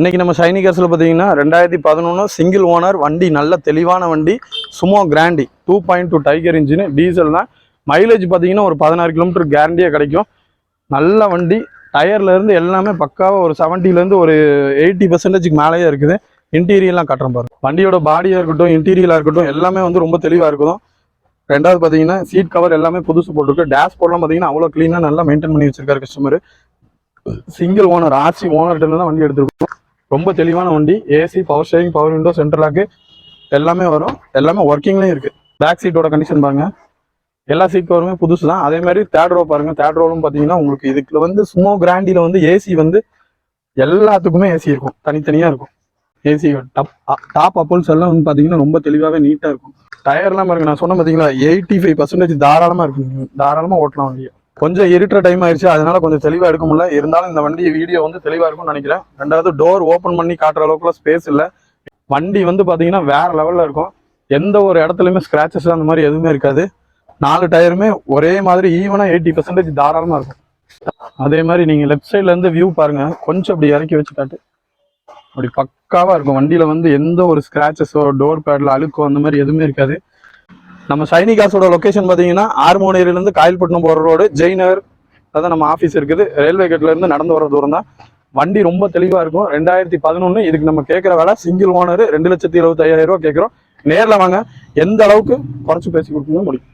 இன்னைக்கு நம்ம ஷைனி கேர்ஸில் பார்த்தீங்கன்னா ரெண்டாயிரத்தி பதினொன்று சிங்கிள் ஓனர் வண்டி நல்ல தெளிவான வண்டி Sumo Grande two point two DiCOR engine diesel தான். மைலேஜ் பார்த்தீங்கன்னா ஒரு பதினாறு கிலோமீட்டர் கேரண்டியாக கிடைக்கும். நல்ல வண்டி டயர்ல இருந்து எல்லாமே பக்காவாக ஒரு செவன்ட்டிலேருந்து ஒரு எயிட்டி பர்சன்டேஜ்க்கு மேலேயே இருக்குது. இன்டீரியர்லாம் கட்டுற பாருங்க. வண்டியோட பாடியாக இருக்கட்டும் இன்டீரியலாக இருக்கட்டும் எல்லாமே வந்து ரொம்ப தெளிவாக இருக்கும் ரெண்டாவது பார்த்தீங்கன்னா சீட் கவர் எல்லாமே புதுசு போட்டிருக்கு. டேஷ் போர்ட்லாம் பார்த்தீங்கன்னா அவ்வளோ க்ளீனாக நல்லா மெயின்டைன் பண்ணி வச்சிருக்காரு கஸ்டமர் சிங்கிள் ஓனர் ஆர்சி ஓனர்கிட்ட இருந்து தான் வண்டி எடுத்துருக்கோம். ரொம்ப தெளிவான வண்டி AC power steering power window central lock எல்லாமே வரும். எல்லாமே ஒர்க்கிங்லேயும் இருக்குது பேக் சீட்டோட கண்டிஷன் பாருங்க. எல்லா சீட் கவருமே புதுசு தான் அதே மாதிரி தேர்ட் ரோ பாருங்க. தேர்ட் ரோலும் பார்த்தீங்கன்னா உங்களுக்கு இதுக்கு வந்து சுமோ கிராண்டியில் வந்து ஏசி வந்து எல்லாத்துக்குமே ஏசி இருக்கும். தனித்தனியாக இருக்கும். ஏசி டப் டாப் அப்போல்ஸ் எல்லாம் வந்து பார்த்தீங்கன்னா ரொம்ப தெளிவாகவே நீட்டாக இருக்கும். டயர்லாம் பாருங்க. நான் சொன்ன பார்த்தீங்களா எயிட்டி ஃபைவ் பர்சன்டேஜ் தாராளமாக இருக்கும். தாராளமாக ஓட்டலாம் வண்டியை. கொஞ்சம் இருட்டுற டைம் ஆயிடுச்சு அதனால கொஞ்சம் தெளிவாக எடுக்க முடியல. இருந்தாலும் இந்த வண்டி வீடியோ வந்து தெளிவாக இருக்கும்னு நினைக்கிறேன். ரெண்டாவது டோர் ஓப்பன் பண்ணி காட்டுற அளவுக்குலாம் ஸ்பேஸ் இல்லை. வண்டி வந்து பார்த்தீங்கன்னா வேற லெவலில் இருக்கும். எந்த ஒரு இடத்துலையுமே ஸ்க்ராச்சஸ் அந்த மாதிரி எதுவுமே இருக்காது. நாலு டயருமே ஒரே மாதிரி ஈவனாக எயிட்டி பர்சன்டேஜ் தாராளமாக இருக்கும். அதே மாதிரி நீங்கள் லெஃப்ட் சைட்லேருந்து வியூ பாருங்கள் கொஞ்சம் அப்படி இறக்கி வச்சு காட்டு. அப்படி பக்காவாக இருக்கும். வண்டியில் வந்து எந்த ஒரு ஸ்க்ராச்சஸோ டோர் பேடில் அழுக்கோ அந்த மாதிரி எதுவுமே இருக்காது. நம்ம சைனிகாஸோட லொகேஷன் பார்த்தீங்கன்னா ஆர்மோனேரியிலேருந்து காயல்பட்டினம் போகிற ரோடு ஜெய்நகர் அதான் நம்ம ஆஃபீஸ் இருக்குது. ரயில்வே கேட்லேருந்து நடந்து வர தூரம் தான். வண்டி ரொம்ப தெளிவாக இருக்கும். ரெண்டாயிரத்தி பதினொன்று இதுக்கு நம்ம கேட்குற வேலை சிங்கிள் ஓனர் ரெண்டு லட்சத்தி இருபத்தையாயிரம் ரூபா கேட்குறோம் நேரில் வாங்க. எந்த அளவுக்கு குறைச்சி பேசி கொடுக்கணும் முடியும்.